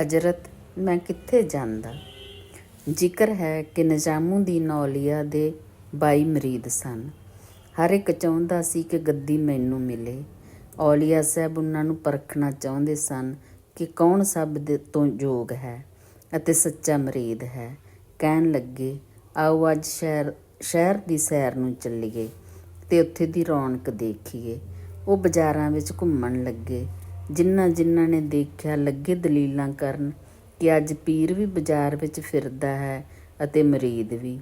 ਹਜ਼ਰਤ, ਮੈਂ ਕਿੱਥੇ ਜਾਂਦਾ? ਜ਼ਿਕਰ ਹੈ ਕਿ ਨਿਜ਼ਾਮੂਦੀਨ ਔਲੀਆ ਦੇ 22 ਮਰੀਦ ਸਨ। ਹਰ ਇੱਕ ਚਾਹੁੰਦਾ ਸੀ ਕਿ ਗੱਦੀ ਮੈਨੂੰ ਮਿਲੇ। ਔਲੀਆ ਸਾਹਿਬ ਉਹਨਾਂ ਨੂੰ ਪਰਖਣਾ ਚਾਹੁੰਦੇ ਸਨ ਕਿ ਕੌਣ ਸਭ ਦੇ ਤੋਂ ਯੋਗ ਹੈ ਅਤੇ ਸੱਚਾ ਮਰੀਦ ਹੈ। ਕਹਿਣ ਲੱਗੇ, ਆਓ ਅੱਜ ਸ਼ਹਿਰ ਸ਼ਹਿਰ ਦੀ ਸੈਰ ਨੂੰ ਚੱਲੀਏ ਤੇ ਉੱਥੇ ਦੀ ਰੌਣਕ ਦੇਖੀਏ। ਉਹ ਬਾਜ਼ਾਰਾਂ ਵਿੱਚ ਘੁੰਮਣ ਲੱਗੇ। ਜਿਨ੍ਹਾਂ ਜਿਨ੍ਹਾਂ ਨੇ ਦੇਖਿਆ ਲੱਗੇ ਦਲੀਲਾਂ ਕਰਨ ਕਿ ਅੱਜ ਪੀਰ ਵੀ ਬਾਜ਼ਾਰ ਵਿੱਚ ਫਿਰਦਾ ਹੈ ਅਤੇ ਮਰੀਦ ਵੀ।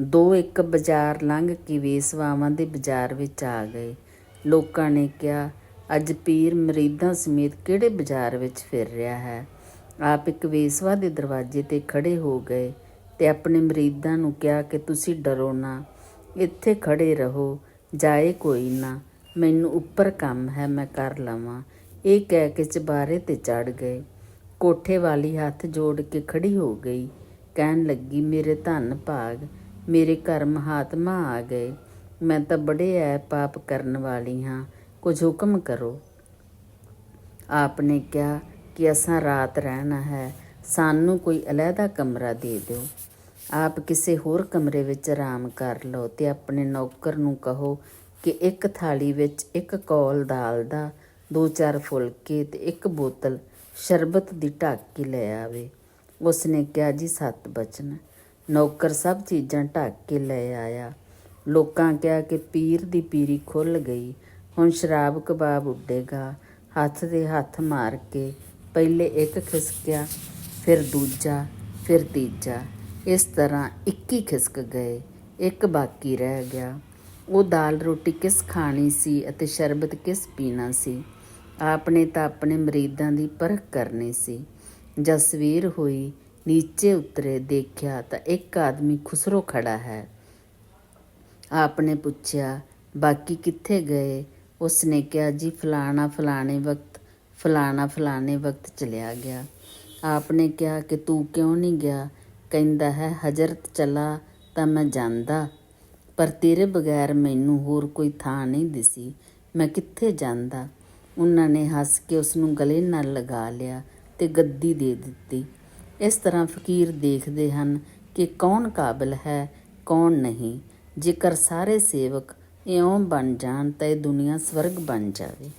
ਦੋ ਇੱਕ ਬਾਜ਼ਾਰ ਲੰਘ ਕੇ ਵੇਸਵਾਵਾਂ ਦੇ ਬਾਜ਼ਾਰ ਵਿੱਚ ਆ ਗਏ। ਲੋਕਾਂ ਨੇ ਕਿਹਾ, ਅੱਜ ਪੀਰ ਮਰੀਦਾਂ ਸਮੇਤ ਕਿਹੜੇ ਬਾਜ਼ਾਰ ਵਿੱਚ ਫਿਰ ਰਿਹਾ ਹੈ? ਆਪ ਇੱਕ ਵੇਸਵਾ ਦੇ ਦਰਵਾਜ਼ੇ ਤੇ ਖੜੇ ਹੋ ਗਏ ਤੇ ਆਪਣੇ ਮਰੀਦਾਂ ਨੂੰ ਕਿਹਾ ਕਿ ਤੁਸੀਂ ਡਰੋ ਨਾ, ਇੱਥੇ ਖੜੇ ਰਹੋ, ਜਾਏ ਕੋਈ ਨਾ, ਮੈਨੂੰ ਉੱਪਰ ਕੰਮ ਹੈ, ਮੈਂ ਕਰ ਲਵਾਂ। ਇਹ ਕਹਿ ਕੇ ਚਬਾਰੇ ਤੇ ਚੜ ਗਏ। ਕੋਠੇ ਵਾਲੀ ਹੱਥ ਜੋੜ ਕੇ ਖੜੀ ਹੋ ਗਈ। ਕਹਿਣ ਲੱਗੀ, ਮੇਰੇ ਧੰਨ ਭਾਗ, ਮੇਰੇ ਘਰ ਮਹਾਤਮਾ ਆ ਗਏ। ਮੈਂ ਤਾਂ ਬੜੇ ਐ ਪਾਪ ਕਰਨ ਵਾਲੀ ਹਾਂ। ਕੁਝ ਹੁਕਮ ਕਰੋ। ਆਪ ਨੇ ਕਿਹਾ ਕਿ ਅਸਾਂ ਰਾਤ ਰਹਿਣਾ ਹੈ। ਸਾਨੂੰ ਕੋਈ ਅਲੱਗਾ ਕਮਰਾ ਦੇ ਦਿਓ। ਆਪ ਕਿਸੇ ਹੋਰ ਕਮਰੇ ਵਿੱਚ ਆਰਾਮ ਕਰ ਲਓ ਤੇ ਆਪਣੇ ਨੌਕਰ ਨੂੰ ਕਹੋ ਕਿ ਇੱਕ ਥਾਲੀ ਵਿੱਚ ਇੱਕ ਕੌਲ ਦਾਲ ਦਾ ਦੋ ਚਾਰ ਫੁਲਕੇ ਤੇ ਇੱਕ ਬੋਤਲ ਸ਼ਰਬਤ ਦੀ ਢੱਕ ਕੇ ਲੈ ਆਵੇ। ਉਸਨੇ ਕਿਹਾ, ਜੀ, ਸੱਤ ਬਚਨ। ਨੌਕਰ ਸਭ ਚੀਜ਼ਾਂ ਢੱਕ ਕੇ ਲੈ ਆਇਆ। ਲੋਕਾਂ ਕਿਹਾ ਕਿ ਪੀਰ ਦੀ ਪੀਰੀ ਖੁੱਲ ਗਈ। ਹੁਣ ਸ਼ਰਾਬ ਕਬਾਬ ਉੱਡੇਗਾ। ਹੱਥ ਦੇ ਹੱਥ ਮਾਰ ਕੇ ਪਹਿਲੇ ਇੱਕ ਖਿਸਕਿਆ, ਫਿਰ ਦੂਜਾ, ਫਿਰ ਤੀਜਾ। ਇਸ ਤਰ੍ਹਾਂ 21 ਖਿਸਕ ਗਏ। ਇੱਕ ਬਾਕੀ ਰਹਿ ਗਿਆ। ਉਹ ਦਾਲ ਰੋਟੀ ਕਿਸ ਖਾਣੀ ਸੀ ਅਤੇ ਸ਼ਰਬਤ ਕਿਸ ਪੀਣਾ ਸੀ? ਆਪਨੇ ਤਾਂ ਆਪਣੇ ਮਰੀਦਾਂ ਦੀ ਪਰਖ ਕਰਨੀ ਸੀ। ਜਦ ਸਵੇਰ ਹੋਈ, ਨੀਚੇ ਉਤਰੇ ਦੇਖਿਆ ਤਾਂ ਇੱਕ ਆਦਮੀ ਖੁਸਰੋ ਖੜਾ ਹੈ। ਆਪਨੇ ਪੁੱਛਿਆ, ਬਾਕੀ ਕਿੱਥੇ ਗਏ? ਉਸਨੇ ਕਿਹਾ, ਜੀ, ਫਲਾਣਾ, ਫਲਾਣੇ ਵਕਤ, ਫਲਾਣਾ, ਫਲਾਣੇ ਵਕਤ ਚਲਿਆ ਗਿਆ। ਆਪਨੇ ਕਿਹਾ ਕਿ ਤੂੰ ਕਿਉਂ ਨਹੀਂ ਗਿਆ? ਕਹਿੰਦਾ ਹੈ, ਹਜ਼ਰਤ ਚਲਾ ਤਾਂ ਮੈਂ ਜਾਂਦਾ, ਪਰ ਤੇਰੇ ਬਗੈਰ ਮੈਨੂੰ ਹੋਰ ਕੋਈ ਥਾਂ ਨਹੀਂ ਦਿਸੀ। ਮੈਂ ਕਿੱਥੇ ਜਾਂਦਾ? ਉਹਨਾਂ ਨੇ ਹੱਸ ਕੇ ਉਸ ਨੂੰ ਗਲੇ ਨਾਲ ਲਗਾ ਲਿਆ ਤੇ ਗੱਦੀ ਦੇ ਦਿੱਤੀ। ਇਸ ਤਰ੍ਹਾਂ ਫਕੀਰ ਦੇਖਦੇ ਹਨ ਕਿ ਕੌਣ ਕਾਬਿਲ ਹੈ, ਕੌਣ ਨਹੀਂ। ਜੇਕਰ ਸਾਰੇ ਸੇਵਕ ਇਉਂ ਬਣ ਜਾਣ ਤਾਂ ਇਹ ਦੁਨੀਆ ਸਵਰਗ ਬਣ ਜਾਵੇ।